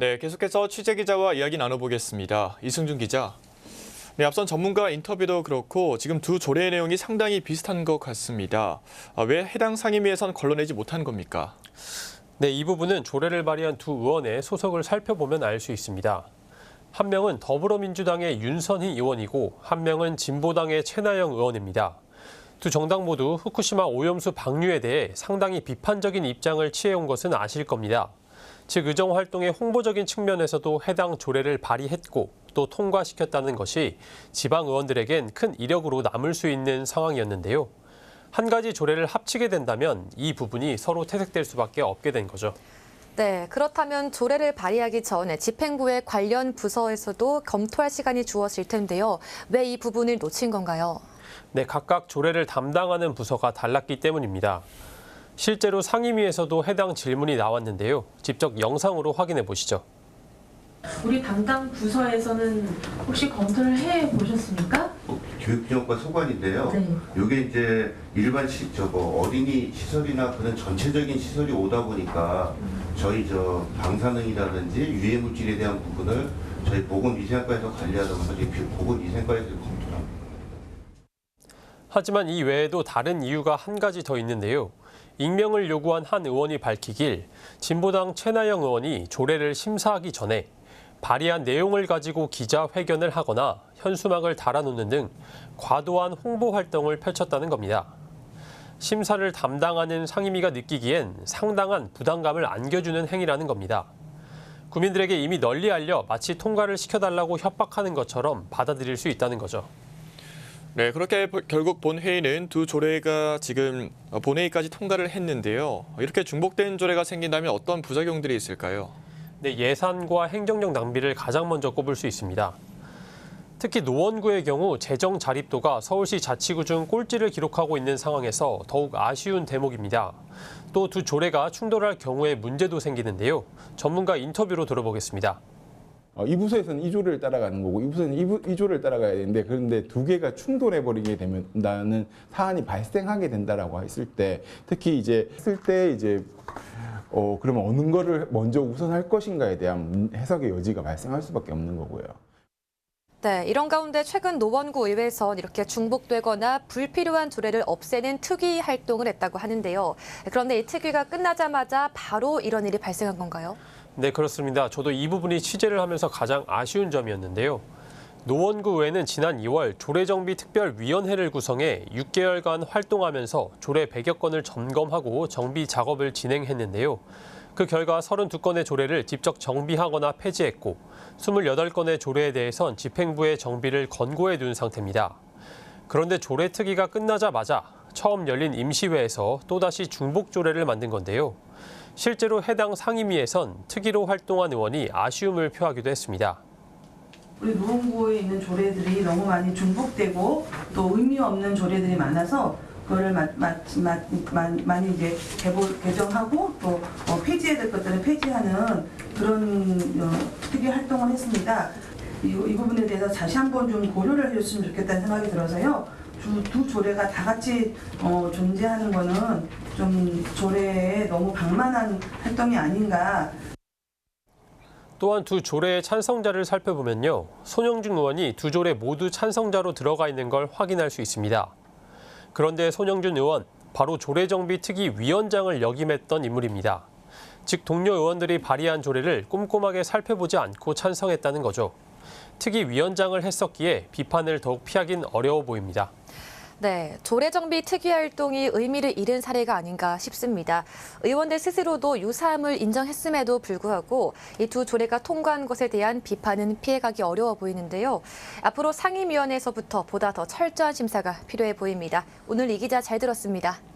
네, 계속해서 취재 기자와 이야기 나눠보겠습니다. 이승준 기자. 네, 앞선 전문가 인터뷰도 그렇고 지금 두 조례의 내용이 상당히 비슷한 것 같습니다. 아, 왜 해당 상임위에선 걸러내지 못한 겁니까? 네, 이 부분은 조례를 발의한 두 의원의 소속을 살펴보면 알 수 있습니다. 한 명은 더불어민주당의 윤선희 의원이고 한 명은 진보당의 최나영 의원입니다. 두 정당 모두 후쿠시마 오염수 방류에 대해 상당히 비판적인 입장을 취해온 것은 아실 겁니다. 즉 의정 활동의 홍보적인 측면에서도 해당 조례를 발의했고 또 통과시켰다는 것이 지방 의원들에겐 큰 이력으로 남을 수 있는 상황이었는데요. 한 가지 조례를 합치게 된다면 이 부분이 서로 퇴색될 수밖에 없게 된 거죠. 네, 그렇다면 조례를 발의하기 전에 집행부의 관련 부서에서도 검토할 시간이 주어질 텐데요. 왜 이 부분을 놓친 건가요? 네, 각각 조례를 담당하는 부서가 달랐기 때문입니다. 실제로 상임위에서도 해당 질문이 나왔는데요. 직접 영상으로 확인해 보시죠. 우리 담당 부서에서는 혹시 검토를 해 보셨습니까? 교육기업과 소관인데요. 네. 이게 이제 일반 시, 저거 어린이 시설이나 그런 전체적인 시설이 오다 보니까 저희 저 방사능이라든지 유해 물질에 대한 부분을 저희 보건위생과에서 관리하다 보니까 보건위생과에서 검토를 합니다. 하지만 이 외에도 다른 이유가 한 가지 더 있는데요. 익명을 요구한 한 의원이 밝히길 진보당 최나영 의원이 조례를 심사하기 전에 발의한 내용을 가지고 기자회견을 하거나 현수막을 달아놓는 등 과도한 홍보 활동을 펼쳤다는 겁니다. 심사를 담당하는 상임위가 느끼기엔 상당한 부담감을 안겨주는 행위라는 겁니다. 국민들에게 이미 널리 알려 마치 통과를 시켜달라고 협박하는 것처럼 받아들일 수 있다는 거죠. 네, 그렇게 보- 결국 본회의는 두 조례가 지금 본회의까지 통과를 했는데요. 이렇게 중복된 조례가 생긴다면 어떤 부작용들이 있을까요? 네, 예산과 행정력 낭비를 가장 먼저 꼽을 수 있습니다. 특히 노원구의 경우 재정 자립도가 서울시 자치구 중 꼴찌를 기록하고 있는 상황에서 더욱 아쉬운 대목입니다. 또 두 조례가 충돌할 경우에 문제도 생기는데요. 전문가 인터뷰로 들어보겠습니다. 어, 이 부서에서는 이 조를 따라가는 거고 이 부서는 이, 부, 이 조를 따라가야 되는데 그런데 두 개가 충돌해 버리게 나는 사안이 발생하게 된다라고 했을 때 특히 이제 했을 때 이제 어 그러면 어느 거를 먼저 우선할 것인가에 대한 문- 해석의 여지가 발생할 수밖에 없는 거고요. 네, 이런 가운데 최근 노원구 의회에선 이렇게 중복되거나 불필요한 조례를 없애는 특위 활동을 했다고 하는데요. 그런데 이 특위가 끝나자마자 바로 이런 일이 발생한 건가요? 네, 그렇습니다. 저도 이 부분이 취재를 하면서 가장 아쉬운 점이었는데요. 노원구 의회는 지난 2월 조례정비 특별위원회를 구성해 6개월간 활동하면서 조례 100여 건을 점검하고 정비 작업을 진행했는데요. 그 결과 32건의 조례를 직접 정비하거나 폐지했고 28건의 조례에 대해선 집행부에 정비를 권고해 둔 상태입니다. 그런데 조례 특위가 끝나자마자 처음 열린 임시회에서 또다시 중복 조례를 만든 건데요. 실제로 해당 상임위에선 특위로 활동한 의원이 아쉬움을 표하기도 했습니다. 우리 노원구에 있는 조례들이 너무 많이 중복되고 또 의미 없는 조례들이 많아서 그거를 마, 마, 마, 마, 많이 이제 개보, 개정하고 또 어, 폐지해야 될 것들을 폐지하는 그런 어, 특위 활동을 했습니다. 이, 이 부분에 대해서 다시 한번 좀 고려를 해줬으면 좋겠다는 생각이 들어서요. 두, 두 조례가 다 같이 어, 존재하는 거는 좀 조례에 너무 방만한 활동이 아닌가 또한 두 조례의 찬성자를 살펴보면요. 손영준 의원이 두 조례 모두 찬성자로 들어가 있는 걸 확인할 수 있습니다. 그런데 손영준 의원, 바로 조례정비 특위 위원장을 역임했던 인물입니다. 즉 동료 의원들이 발의한 조례를 꼼꼼하게 살펴보지 않고 찬성했다는 거죠. 특위 위원장을 했었기에 비판을 더욱 피하긴 어려워 보입니다. 네, 조례정비 특위 활동이 의미를 잃은 사례가 아닌가 싶습니다. 의원들 스스로도 유사함을 인정했음에도 불구하고 이 두 조례가 통과한 것에 대한 비판은 피해가기 어려워 보이는데요. 앞으로 상임위원회에서부터 보다 더 철저한 심사가 필요해 보입니다. 오늘 이 기자 잘 들었습니다.